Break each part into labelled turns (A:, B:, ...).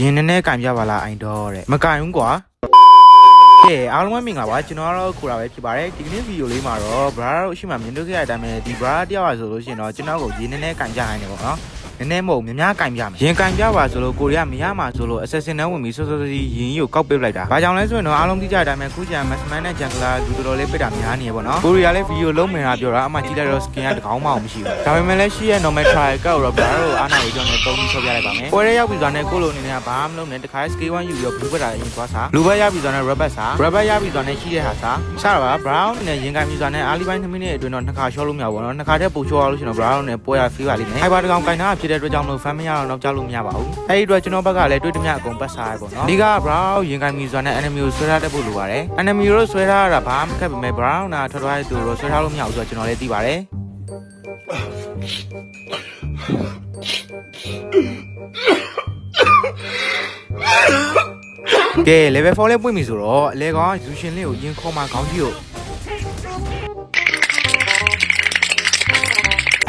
A: ရင်နဲ့နဲ့ကင်ပြပါလားအိုင်တော့တဲ့မကင်ဘူးကွာကဲအားလုံးပဲမင်္ဂလာပါကျွန်တော်ကတော့ခိုးတာပဲဖြစ်ပါတယ်ဒီကနေ့ဗီဒီယိုလေးမှာတော့ brother တို့အရှိမမြင်တွေ့ခဲ့ရတဲ့အတိုင်းပဲဒီ brother တယောက်ပါဆိုလို့ရှိရင်တော့ကျွန်တော်ကိုရင်နဲ့နဲ့ကင်ပြနိုင်တယ်ပေါ့နော် နည်းနည်းမဟုတ်များများကင်ပြမယ်ရင်ကင်ပြပါဆိုလို့ကိုရီးယားမရမှာဆိုလို့ assassin နဲ့ဝင်ပြီးစောစောစီးရင်ကြီးကိုကောက်ပစ်လိုက်တာဘာကြောင့်လဲဆိုရင်တော့အားလုံးသိကြတဲ့အတိုင်းပဲခုကျန် Maxman နဲ့ Jungler လူတော်တော်လေးပစ်တာများနေရပေါ့နော်ကိုရီးယားလည်းဗီဒီယိုလုံးမယ်တာပြောတာအမှကြည့်လိုက်တော့ skin ကတကောင်းမှအောင်မရှိဘူးဒါပေမဲ့လည်းရှိရဲ့ normal try ကောက်တော့ brother တို့အားနာရေးကြောင့်လည်းတုံးပြီးဆော့ပြလိုက်ပါမယ်ပွဲရဲရောက်ပြီဆိုတာနဲ့ကိုလိုအနေနဲ့ဘာမှမလုပ်နဲ့တခါ scale 1ယူပြီးတော့ blue ဘက်တာအရင်သွားစား blue ဘက်ရပြီဆိုတာနဲ့ red ဘက်စား red ဘက်ရပြီဆိုတာနဲ့ရှိတဲ့ဟာစားစတာပါ brown နဲ့ရင်ကိုင်ပြီဆိုတာနဲ့ early ပိုင်း2မိနစ်အတွင်းတော့နှစ်ခါ short လို့မရဘူးပေါ့နော်နှစ်ခါတည်းပို့ short ရလို့ရှိရင်တော့ brown နဲ့ပွဲရ feel ပါလိမ့်မယ် hyper တကောင်ကင်တာဖြစ်တဲ့အတွက်ကြောင့်မလို့ fan မရတော့တော့ကြောက်လို့မရပါဘူးအဲဒီအတွက်ကျွန်တော်ဘက်ကလည်းတွေ့တမျှအကုန်ပတ်စားရပေါ့နော်ဒီက brown ရင်ကိုင်ပြီဆိုတာနဲ့ enemy ကိုဆွဲထားတတ်ဖို့လိုပါတယ် enemy ကိုဆွဲထားတာဘာမှမခက်ပါမဲ့ brown နာထွက်သွားတဲ့သူကိုဆွဲထားလို့မရဘူးဆိုတော့ကျွန်တော်လည်းသိပါတယ်ကဲ level 4လေးပွင့်ပြီဆိုတော့အလဲကောင်ယူရှင်လေးကိုရင်ခေါ်မှာခေါင်းကြီးကို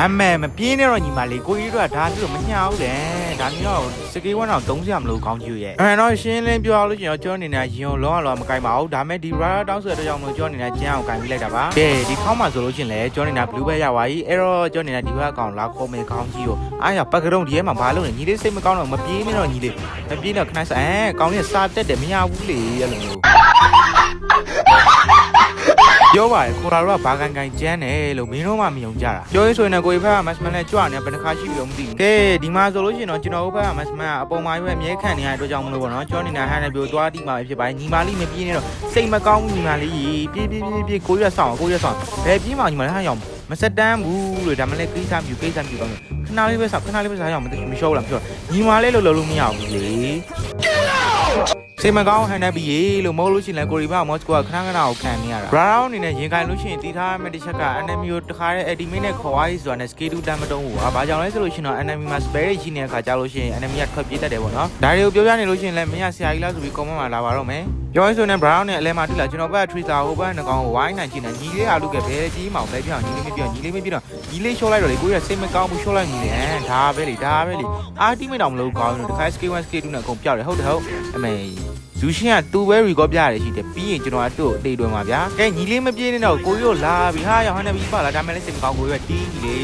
A: အမေမပြင်းနဲ့တော့ညီမလေးကိုကြီးတို့ကဒါပြီးတော့မညာဘူးလေဒါမျိုးတော့စကေးဝန်းတော့တုံးစရာမလိုခေါင်းကြီးရဲ့အဲ့တော့ရှင်းလင်းပြောလို့ရှိရင်တော့ကျောင်းနေနေရင်လုံးအောင်လုံးမကိုင်ပါဘူးဒါမဲ့ဒီ radar တောင်းဆိုတဲ့ကြောင့်မလို့ကျောင်းနေနေကျန်းအောင်ကိုင်ပြီးလိုက်တာပါကဲဒီခေါင်းမှာဆိုလို့ရှိရင်လေကျောင်းနေနေ blue ဘက်ရပါပြီအဲ့တော့ကျောင်းနေနေဒီဘက်ကောင်လာခေါ်မယ်ခေါင်းကြီးကိုအားရပတ်ကတုံးဒီထဲမှာဘာလုပ်နေညီလေးစိတ်မကောင်းတော့မပြေးနဲ့တော့ညီလေးမပြေးတော့ခဏစအဲကောင်းလေးစာတက်တယ်မရဘူးလေအဲ့လိုမျိုး ပြောပါရယ်ခေါ်တာတော့ဘာကန်ကန်ကျန်းတယ်လို့မင်းတို့မှမယုံကြတာပြောရေးဆိုရင်လည်းကိုယ်ဘက်ကမတ်စမန်နဲ့ကြွနေဘယ်နှခါရှိပြီတော့မသိဘူးကဲဒီမှာဆိုလို့ရှိရင်တော့ကျွန်တော်ဘက်ကမတ်စမန်ကအပေါ်မှာရွေးအမြဲခံနေရတဲ့အတွက်ကြောင့်မလို့ပေါ့နော်ကျောင်းနေတာဟန်နဲ့ပြောသွားတိမှာပဲဖြစ်ပါတယ်ညီမလေးမပြေးနေတော့စိတ်မကောင်းဘူးညီမလေးပြေးပြေးပြေးပြေးကိုရွက်ဆောင်ကိုရွက်ဆောင်ဘယ်ပြေးမှညီမလေးဟာရောက်မစက်တန်းဘူးလို့ဒါမှလည်းကိစ္စမြူကိစ္စမြူကောင်းခဏလေးပဲဆောက်ခဏလေးပဲဆောက်ရအောင်မသိမရှော့ဘူးလားမရှော့ညီမလေးလို့လုံးလို့မရဘူးလေ စိတ်မကောင်းဟန်နေပြီရေလို့မဟုတ်လို့ရှိရင်လည်းကိုရီဘာမော့စကိုကခဏခဏကိုခံနေရတာ brown အနေနဲ့ရင်ခိုင်လို့ရှိရင်တီးထားမယ့်တစ်ချက်က enemy ကိုတခါတည်း ultimate နဲ့ခေါ်သွားရေးဆိုတာနဲ့ scale 2တမ်းမတုံးဘူးဟာဘာကြောင့်လဲဆိုလို့ရှိရင်တော့ enemy မှာ spare ရှိနေတဲ့အခါကြာလို့ရှိရင် enemy ကထွက်ပြေးတတ်တယ်ပေါ့နော်ဒါတွေကိုပြောပြနေလို့ရှိရင်လည်းမင်းကဆရာကြီးလားဆိုပြီး comment မှာလာပါတော့မယ်ပြောရင်ဆိုရင် brown နဲ့အလဲမှာတွေ့လာကျွန်တော်ဘက်က tracer ဟိုဘက်နှကောင်ကိုဝိုင်းနိုင်ချင်တယ်ညီလေးအားလူကဘယ်ကြီးမှောင်ပဲပြောင်းညီလေးမပြောင်းညီလေးမပြောင်းညီလေး show လိုက်တော့လေကိုကြီးကစိတ်မကောင်းဘူး show လိုက်ညီလေးဟမ်ဒါပဲလေဒါပဲလေ ultimate တော့မလုပ်ကောင်းဘူးတခါ scale 1 scale 2နဲ့အကုန်ပြောက်တယ်ဟုတ်တယ်ဟုတ်အမေ ဇူရှင်ကသူ့ပဲ record ပြရတယ်ရှိတယ်ပြီးရင်ကျွန်တော်ကသူ့ကိုအသေးတွင်ပါဗျာကဲညီလေးမပြေးနေတော့ကိုကြီးကိုလာပြီဟာရောက်ဟန်နေပြီပါလားဒါမှလည်းစိတ်မကောင်းကိုကြီးကတီးကြီးလေ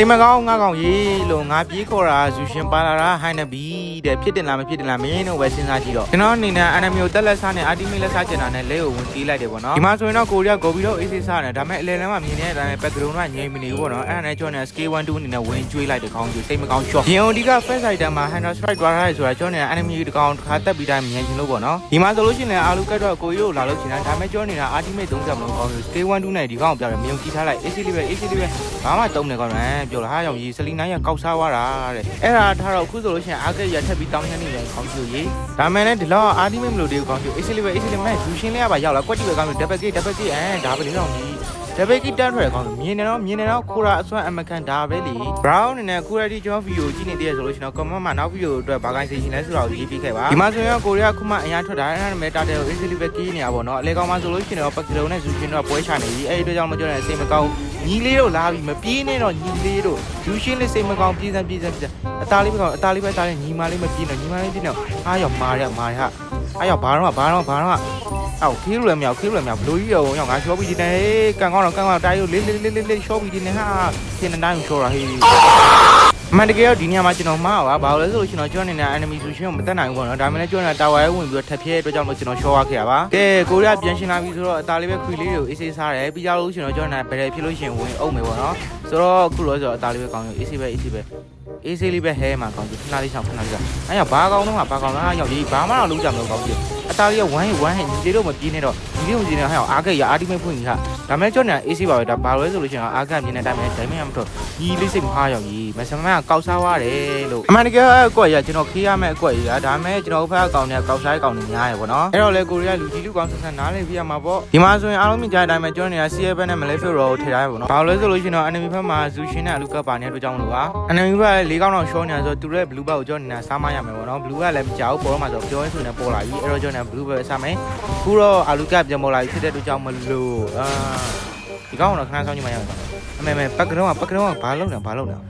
A: စိတ်မကောင်းငါကောင်ရေးလို့ငါပြေးခေါ်တာဇူရှင်ပါလာတာဟိုင်းနေပြီတဲ့ဖြစ်တယ်လားမဖြစ်တယ်လားမင်းတို့ပဲစဉ်းစားကြည့်တော့ကျွန်တော်အနေနဲ့ enemy ကိုတက်လက်စားနဲ့ ultimate လက်စားချင်တာနဲ့လဲကိုဝင်တီးလိုက်တယ်ပေါ့နော်ဒီမှာဆိုရင်တော့ကိုရီးယားဂိုဘီတော့ AC စားတယ်ဒါပေမဲ့အလဲလမ်းမှာမြင်နေတဲ့အတိုင်း background ကငြိမ်မနေဘူးပေါ့နော်အဲ့ဒါနဲ့ကျွန်တော် scale 1 2အနေနဲ့ဝင်ကျွေးလိုက်တဲ့ခေါင်းကြီးစိတ်မကောင်း shot ရင်ဒီက first item မှာ hand strike သွားရတယ်ဆိုတာကျွန်တော် enemy တကောင်တစ်ခါတက်ပြီးတိုင်းမြင်ချင်လို့ပေါ့နော်ဒီမှာဆိုလို့ရှိရင်အာလူကတ်တော့ကိုရီးယားကိုလာလို့ချင်တာဒါပေမဲ့ကျွန်တော်နေတာ ultimate 30မလို့ကောင်းလို့ scale 1 2နဲ့ဒီကောင်ကိုပြတယ်မယုံကြည်ထားလိုက် AC လေးပဲ AC လေးပဲဘာမှတုံးနေကောင်းတယ်ပြောလားဟာရောင်ကြီးစလီနိုင်ရကောက်စားသွားတာတဲ့အဲ့ဒါထားတော့အခုဆိုလို့ရှိရင်အာကက်ရထက်ပြီးတောင်းနေနေတယ်ခေါင်းကြီးကြီးဒါမှလည်းဒီလောက် ultimate မလို့ဒီကောင်းကြီး AC လေးပဲ AC လေးပဲယူရှင်းလေးကပါရောက်လာကွက်တီပဲကောင်းလို့ double kick double kick အဲဒါပဲလေတော့ကြီးတပိတ်ကီတန်းထွက်ရကောင်းမြင်နေတော့မြင်နေတော့ခိုရာအစွမ်းအမကန်ဒါပဲလေ brown အနေနဲ့ကိုရီးယားကျွန်တော်ဗီဒီယိုကြည့်နေတည်းဆိုလို့ရှိရင် comment မှာနောက်ဗီဒီယိုအတွက်ဘာကိုင်းစီရှင်လဲဆိုတော့ရေးပြခဲ့ပါဒီမှာဆိုရင်ကိုရီးယားခုမှအရင်ထွက်တာအဲ့ဒါနဲ့တာတယ်ကို easily ပဲကြီးနေတာပေါ့နော်အလေကောင်မှဆိုလို့ရှိရင်တော့ပတ်ကလုံးနဲ့ဇူရှင်တော့ပွဲချနေပြီအဲ့ဒီအတွက်ကြောင့်မပြောနဲ့စိတ်မကောင်း ညီလေးတို့လာပြီမပြေးနဲ့တော့ညီလေးတို့ဇူရှင်လေးစိတ်မကောင်းပြေးစမ်းပြေးစမ်းပြေးစမ်းအသားလေးပဲကောင်းအသားလေးပဲသားလေးညီမလေးမပြေးနဲ့ညီမလေးပြေးနဲ့အားရောက်မာရမာရဟာအားရောက်ဘာတော့ဘာတော့ဘာတော့အော်ခေးရမြောက်ခေးရမြောက်ဘလူးကြီးရောရောက်ငါရှော့ပြီးဒီနေကန်ကောင်းတော့ကန်ကောင်းတိုင်းလေးလေးလေးလေးလေးရှော့ပြီးဒီနေဟာပြင်းနေတိုင်းရှော့တာဟေး မန်တကယ်တော့ဒီနေရာမှာကျွန်တော်မှားပါဘာလို့လဲဆိုလို့ကျွန်တော်ကျွမ်းနေတဲ့ enemy ဆိုရှင်ကိုမတက်နိုင်ဘူးပေါ့နော်ဒါမှလည်းကျွမ်းနေတာတာဝါရဲဝင်ပြီးတော့ထပ်ဖြဲအတွက်ကြောင့်လို့ကျွန်တော်ရှော့ရခဲ့ရပါကဲကိုရီးယားပြန်ရှင်လာပြီဆိုတော့အသားလေးပဲခွေလေးတွေကိုအေးဆေးစားတယ်ပြီးကြလို့ကျွန်တော်ကျွမ်းနေတာဘယ်လိုဖြစ်လို့ရှင်ဝင်အုပ်မယ်ပေါ့နော်ဆိုတော့အခုလို့ဆိုတော့အသားလေးပဲကောင်းရောအေးဆေးပဲအေးဆေးပဲအေးဆေးလေးပဲဟဲမှာကောင်းပြီခဏလေးဆောင်ခဏလေးဆောင်အဲ့ရဘာကောင်းတော့မှာဘာကောင်းလားရောက်ကြီးဘာမှတော့လုံးကြမလို့ကောင်းပြီ အသားလေးကဝမ်းဝမ်းဟဲ့ညီလေးတို့မပြေးနဲ့တော့ညီလေးတို့ညီနေဟဲ့အားကရအာတိမိတ်ဖွင့်ကြီးဟာဒါမဲ့ကျွမ်းနေတာအေးဆေးပါပဲဒါဘာလို့လဲဆိုလို့ရှင်အားကမြင်တဲ့အတိုင်းပဲဒိုင်းမရမတော့ညီလေးစိတ်မဟာရောက်ကြီးမဆမန်ကကောက်စားသွားတယ်လို့အမှန်တကယ်အကွက်ရကျွန်တော်ခေးရမယ့်အကွက်ကြီးကဒါမဲ့ကျွန်တော်ဖက်အကောင်နဲ့ကောက်စားအကောင်တွေများရယ်ပေါ့နော်အဲ့တော့လေကိုရီးယားလူကြီးလူကောင်ဆက်ဆက်နားလည်ပြရမှာပေါ့ဒီမှာဆိုရင်အားလုံးမြင်ကြတဲ့အတိုင်းပဲကျွမ်းနေတာ CF နဲ့မလေးဖီရိုကိုထည့်ထားရပေါ့နော်ဘာလို့လဲဆိုလို့ရှင်တော့ enemy ဖက်မှာဇူရှင်နဲ့အလူကပ်ပါနေတဲ့အတွက်ကြောင့်လို့ပါ enemy ဖက်က၄ကောင်းတော့ရှောနေတာဆိုသူရဲ့ blue bag ကိုကျွမ်းနေတာစားမရမယ်ပေါ့နော် blue ကလည်းမကြောက်ပေါ်တော့မှာဆိုပြောရင်ဆိုရင်ပေါ်လာပြီအဲ့တော့ကျွမ်းနေတာ blue bag စားမယ်ခုတော့အလူကပ်ပြန်ပေါ်လာပြီဖြစ်တဲ့အတွက်ကြောင့်မလို့အာဒီကောင်ကတော့ခဏဆောင်ကြည့်မှရမယ်အမေမေ background က background ကဘာလုပ်နေတာဘာလုပ်နေတာ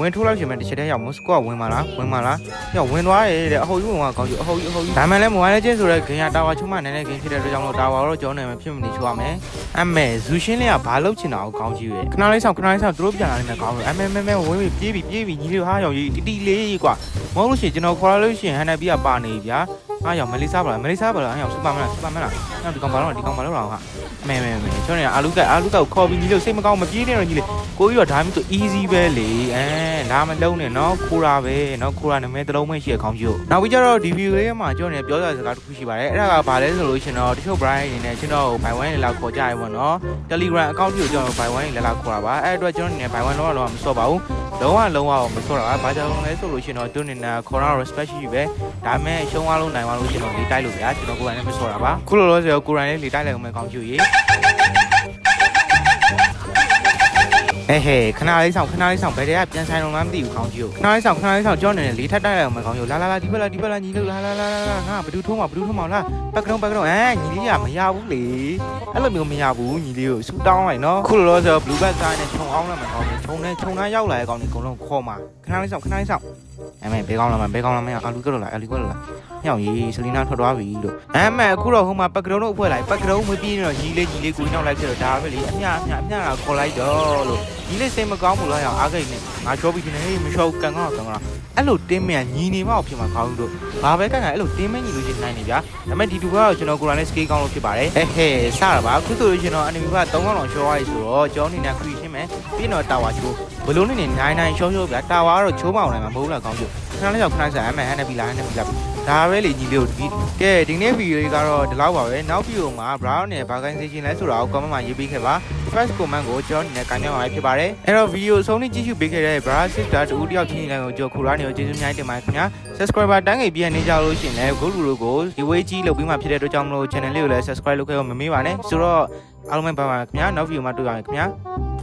A: ဝင်ထိုးလိုက်ရှင်မဲ့တစ်ချက်တည်းရောက်မစကောဝင်ပါလားဝင်ပါလားရောက်ဝင်သွားတယ်တဲ့အဟိုကြီးဝင်သွားကောင်းကြီးအဟိုကြီးအဟိုကြီးဒါမှလည်းမဝိုင်းချင်းဆိုတဲ့ဂင်ရတာဝါချုံမနေတဲ့ဂင်ဖြစ်တဲ့အတွက်ကြောင့်လို့တာဝါတော့ကျောင်းနေမှာဖြစ်မနေချွားမယ်အမေဇူရှင်းလေးကဘာလုပ်ချင်တာကိုကောင်းကြီးပဲခဏလေးဆောင်ခဏလေးဆောင်သူတို့ပြန်လာနေကောင်းလို့အမေမဲမဲဝင်ပြီးပြေးပြီးပြေးပြီးညီလေးဟာရောက်ကြီးတီတီလေးကွာမဟုတ်လို့ရှိရင်ကျွန်တော်ခေါ်လာလို့ရှိရင်ဟန်နဘီကပါနေဗျာ အားရောက်မလေးစားပါလားမလေးစားပါလားအားရောက်စူပါမလားစူပါမလားနောက်ဒီကောင်ဘာလို့ဒီကောင်ဘာလို့တော့ဟာမဲမဲမဲကျွန်တော်အာလူကအာလူကကိုခေါ်ပြီးညီလေးစိတ်မကောင်းမပြေးနေတော့ညီလေးကိုကြီးတော့ဒါမှမဟုတ် easy ပဲလေအဲဒါမလုံးနဲ့နော်ခိုးတာပဲနော်ခိုးတာနာမည်တစ်လုံးပဲရှိရခေါင်းကြီးကိုနောက်ပြီးကြတော့ဒီ view လေးမှာကျွန်တော်နေပြောရစကားတစ်ခုရှိပါတယ်အဲ့ဒါကဘာလဲဆိုလို့ရှင်တော့တချို့ Brian အနေနဲ့ကျွန်တော်ဘိုင်ဝိုင်းလာခေါ်ကြရပါတော့ Telegram account ကိုကျွန်တော်ဘိုင်ဝိုင်းလာလာခေါ်တာပါအဲ့အတွက်ကျွန်တော်နေဘိုင်ဝိုင်းလုံးဝလုံးဝမစော့ပါဘူး လုံးဝလုံးဝမစော့တာပါဘာကြောင့်လဲဆိုလို့ရှင်တော့သူနေနဲ့ခေါ်တော့ respect ရှိပဲဒါမဲ့ရှုံးသွားလို့နိုင်သွားလို့ရှင်တော့လေးတိုက်လို့ဗျာကျွန်တော်ကိုယ်တိုင်လည်းမစော့တာပါခုလိုလိုဆိုကိုယ်တိုင်လည်းလေးတိုက်လိုက်အောင်မယ်ခေါင်းကျူရေ ဟဲ့ဟဲ့ခဏလေးဆောင်ခဏလေးဆောင်ဘယ်တည်းကပြန်ဆိုင်တော့မှမသိဘူးခေါင်းကြီးကိုခဏလေးဆောင်ခဏလေးဆောင်ကြောနေတယ်လေးထပ်တိုက်လိုက်အောင်မယ်ခေါင်းကြီးကိုလာလာလာဒီဘက်လာဒီဘက်လာညီလို့လာလာလာလာငါဘဒူထုံးမှာဘဒူထုံးမှာလားပက်ကတုံးပက်ကတုံးအဲညီလေးကမရဘူးလေအဲ့လိုမျိုးမရဘူးညီလေးကိုဆူတောင်းလိုက်နော်ခုလိုလိုဆို blue back ဆိုင်နဲ့ခြုံအောင်လာမှာခေါင်းကြီးခြုံနေခြုံနှရောက်လာတဲ့ကောင်ကြီးအကုန်လုံးခေါ်မှာခဏလေးဆောင်ခဏလေးဆောင် အဲမဲဘေးကောင်းလာမှာဘေးကောင်းလာမှာအာလူကတော့လာအာလူကတော့လာညောင်ကြီးဆလီနာထွက်သွားပြီလို့အဲမဲအခုတော့ဟိုမှာပက်ကတုံးတို့အဖွဲလိုက်ပက်ကတုံးမပြေးနေတော့ညီလေးညီလေးကိုညောင်းလိုက်ပြတော့ဒါပဲလေအမြအမြအမြကခေါ်လိုက်တော့လို့ဒီလေးစိတ်မကောင်းဘူးလားရအောင်အားကိတ်နေငါချောပြီးနေဟေးမချောကန်ကောကန်ကောအဲ့လိုတင်းမရညီနေမအောင်ဖြစ်မှာကောင်းလို့ဘာပဲကန်ကန်အဲ့လိုတင်းမညီလို့ရှိနိုင်နေဗျာဒါပေမဲ့ဒီတူကတော့ကျွန်တော်ကိုယ်တိုင်နဲ့ scale ကောင်းလို့ဖြစ်ပါတယ်ဟဲ့ဟဲ့စတာပါအခုဆိုလို့ကျွန်တော် anime က3လောက်လောက်ချောသွားပြီဆိုတော့ကျွန်တော်အနေနဲ့ create ရှင်းမယ်ပြီးတော့တာဝါချိုး ဘလုံးနေနေနိုင်နိုင်ချောချောဗျာတာဝါကတော့ချိုးမအောင်နိုင်မှာမဟုတ်လားကောင်းကျိုးခဏလေးကြောက်ခဏဆက်အမှန်ဟန်နေပြီလားဟန်နေပြီလားဒါပဲလေညီလေးတို့ဒီကဲဒီနေ့ဗီဒီယိုလေးကတော့ဒီလောက်ပါပဲနောက်ဗီဒီယိုမှာ brown နဲ့ဘာကိုင်းစေချင်လဲဆိုတာကို comment မှာရေးပေးခဲ့ပါ first comment ကိုကျွန်တော်အနေနဲ့ကန်ရအောင်ဖြစ်ပါတယ်အဲ့တော့ဗီဒီယိုအဆုံးထိကြည့်ရှုပေးခဲ့တဲ့ brother sister တူတယောက်ချင်းချင်းလည်းကိုကြော်ခူရနေကိုကျေးဇူးများတင်ပါတယ်ခင်ဗျာ subscriber တန်းငယ်ပြန်နေကြလို့ရှိရင်လည်း go လူတို့ကိုဒီဝေးကြီးလုပ်ပြီးမှဖြစ်တဲ့အတွက်ကြောင့်မလို့ channel လေးကိုလည်း subscribe လုပ်ခဲ့ဖို့မမေ့ပါနဲ့ဆိုတော့အားလုံးပဲပါပါခင်ဗျာနောက်ဗီဒီယိုမှာတွေ့ပါမယ်ခင်ဗျာ